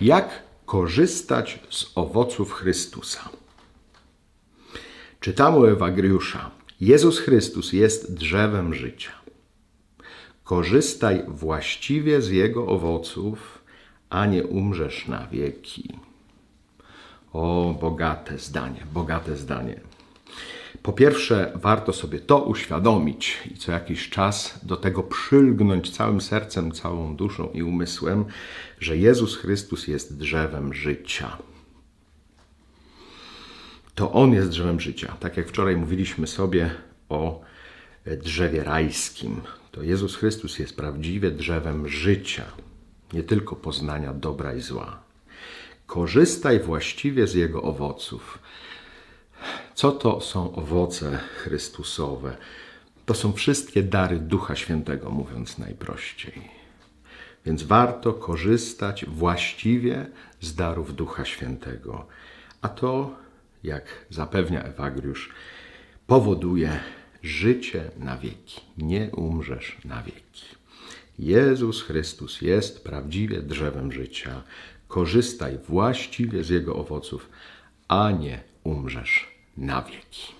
Jak korzystać z owoców Chrystusa? Czytamy u Ewagriusza. Jezus Chrystus jest drzewem życia. Korzystaj właściwie z Jego owoców, a nie umrzesz na wieki. O, bogate zdanie, bogate zdanie. Po pierwsze, warto sobie to uświadomić i co jakiś czas do tego przylgnąć całym sercem, całą duszą i umysłem, że Jezus Chrystus jest drzewem życia. To On jest drzewem życia. Tak jak wczoraj mówiliśmy sobie o drzewie rajskim, to Jezus Chrystus jest prawdziwie drzewem życia, nie tylko poznania dobra i zła. Korzystaj właściwie z Jego owoców. Co to są owoce Chrystusowe? To są wszystkie dary Ducha Świętego, mówiąc najprościej. Więc warto korzystać właściwie z darów Ducha Świętego. A to, jak zapewnia Ewagriusz, powoduje życie na wieki. Nie umrzesz na wieki. Jezus Chrystus jest prawdziwie drzewem życia. Korzystaj właściwie z Jego owoców, a nie umrzesz na wieki.